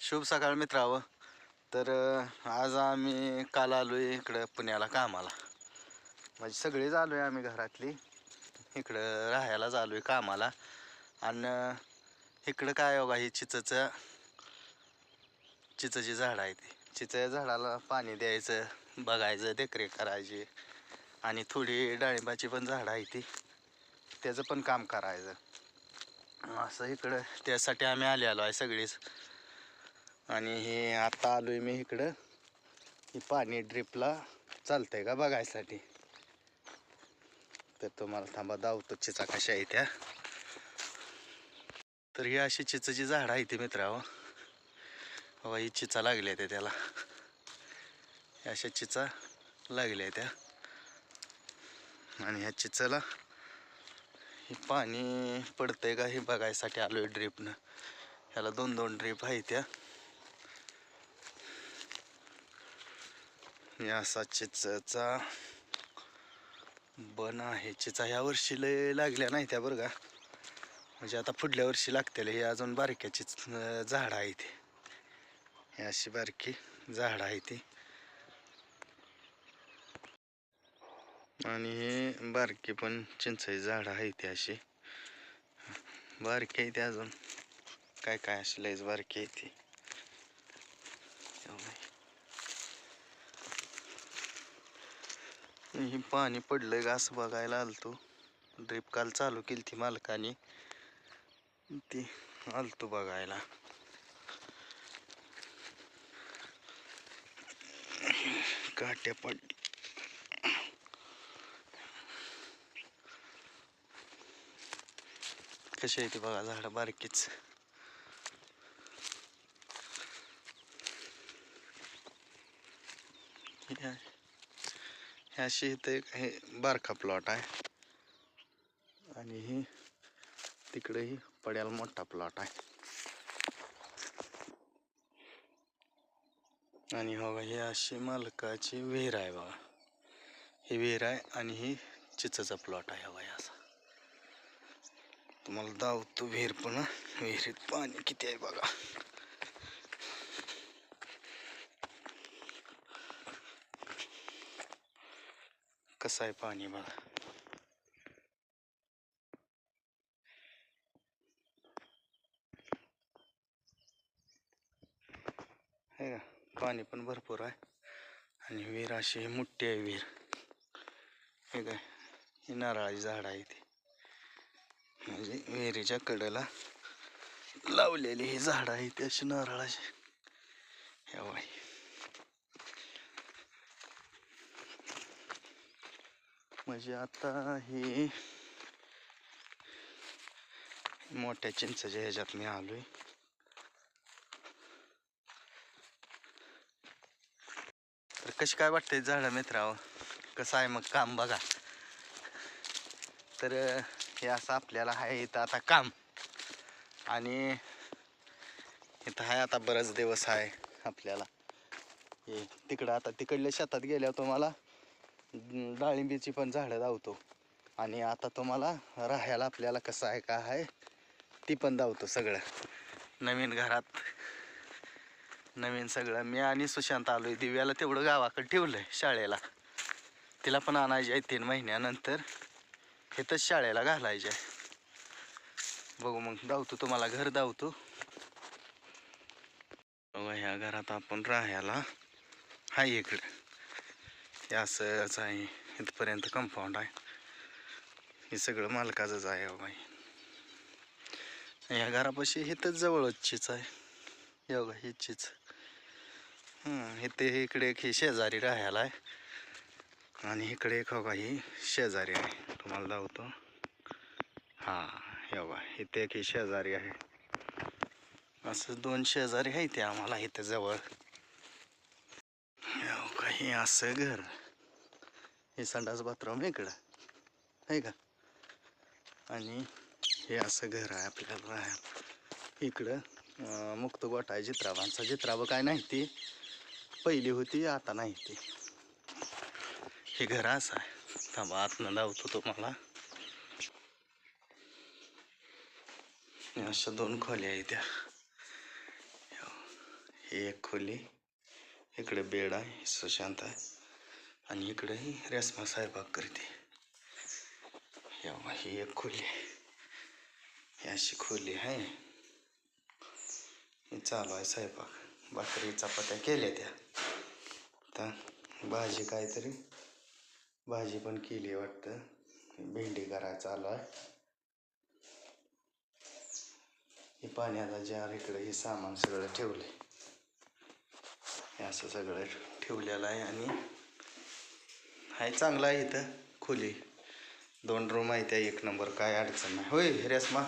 शुभ सकाळ मित्रावं तर आज आम्ही काल आलो आहे इकडं पुण्याला कामाला. म्हणजे सगळेच आलो आहे आम्ही घरातली. इकडं राहायला आलो आहे कामाला आणि इकडं काय बघा ही चिचचं चिचची झाडं आहे ती चिचच्या झाडाला पाणी द्यायचं बघायचं देखरेख करायची. आणि थोडी डाळिंबाची पण झाडं आहे ती. त्याचं पण काम करायचं. असं इकडं त्यासाठी आम्ही आले आलो आहे सगळीच. आणि हे आता आलो आहे मी इकडं. ही पाणी ड्रिपला चालतं आहे का बघायसाठी. तर तुम्हाला थांबा दावतो चिचा कशा आहे त्या तर ही अशी चिचाची झाडं आहे ती मित्रावं बाबा ही चिचा लागल्या त्या त्याला. अशा चिचा लागल्या त्या. आणि ह्या चिचाला हे पाणी पडतंय का हे बघायसाठी आलो आहे ड्रीपनं. ह्याला दोन दोन ड्रीप आहे त्या. असा चिचाचा बन आहे. चिचा ह्या वर्षी लय लागल्या नाही त्या बरं का. म्हणजे आता पुढल्या वर्षी लागतील. हे अजून बारक्या झाडं आहे ते. हे अशी बारकी झाडं आहे ती. आणि हे बारकी पण चिंचाई झाडं आहे ती अशी. बारकी आहे ते अजून. काय काय अशी लयच बारकी आहे ती. ही पाणी पडलं का असं बघायला आलतो. ड्रीप काल चालू केली ती मालकाने. ती आलतो बघायला. काट्या पड कशी आहे ती बघा झाडं बारकीच. Yeah. ह्याशी हे अशी इथं एक हे बारका प्लॉट आहे. आणि ही तिकडेही पड्याला मोठा प्लॉट आहे. आणि हो बघा ही अशी मालकाची विहीर आहे बघा. ही विहीर आहे आणि ही चिचाचा प्लॉट आहे हो बघा असा. तुम्हाला दावतो विहीर पण विहिरीत पाणी किती आहे बघा. कसं आहे पाणी बघा. आहे का पाणी पण भरपूर आहे. आणि विहीर अशी मोठी आहे विहीर. हे काय ही नारळाची झाड आहे ती. म्हणजे विहिरीच्या कडेला लावलेली ही झाड आहे ती अशी नारळाची. हे बाई. म्हणजे आता हे मोठ्या चिंचाच्या ह्याच्यात मी आलो आहे तर कशी काय वाटते झाडं मित्रावं कसं आहे मग काम बघा. तर हे असं आपल्याला आहे इथं आता काम. आणि इथं आहे आता बराच दिवस आहे आपल्याला. हे तिकडं आता तिकडल्या शेतात गेल्यावर तुम्हाला डाळिंबीची पण झाडं लावतो. आणि आता तुम्हाला राहायला आपल्याला कसं आहे का आहे ती पण धावतो सगळं. नवीन घरात नवीन सगळं. मी आणि सुशांत आलोय. दिव्याला तेवढं गावाकडे ठेवलंय शाळेला. तिला पण आणायची आहे तीन महिन्यानंतर. इथंच शाळेला घालायचे आहे. बघू मग धावतो तुम्हाला घर धावतो ह्या घरात आपण राहायला हाय इकडं. हे असंच आहे. इथपर्यंत कंपाऊंड आहे. हे सगळं मालकाचंच आहे हो बाई. ह्या घरापाशी इथंच जवळचचीच आहे. योगा बघा इथे इकडे एक ही शेजारी राहायला आहे. आणि इकडे एक होगा ही शेजारी आहे. तुम्हाला दावतो हां योगा बघा इथे एक ही शेजारी आहे. असं दोन शेजारी आहे ते आम्हाला इथे जवळ. हे असं घर। हे संडास बाथरूम इकडं। आहे का? आणि हे असं घर आहे आपल्याला राहायला इकडं मुक्त गोठा आहे जित्राबांचा जित्राबं काय नाही ती पहिली होती आता नाही ती हे। घर असं आहे थांबा आतनं धावतो तुम्हाला हे अशा दोन खोल्या आहेत त्या एक खोली। इकडे बेड आहे सुशांत आहे. आणि इकडे ही रेसमा स्वयंपाक करते. एव्हा ही एक खोली आहे. ही अशी खोली आहे. हे चालू आहे स्वयंपाक भाकरी चपात्या केल्या त्या. आता भाजी काहीतरी भाजी पण केली वाटतं. भेंडी करायला चालू आहे. हे पाण्याचा जार इकडे हे सामान सगळं ठेवलं आहे असं सगळं ठेवलेलं आहे आणि हाय चांगलं आहे इथं खोली. दोन रूम आहे त्या एक नंबर काय अडचण नाही. होय रेस्मा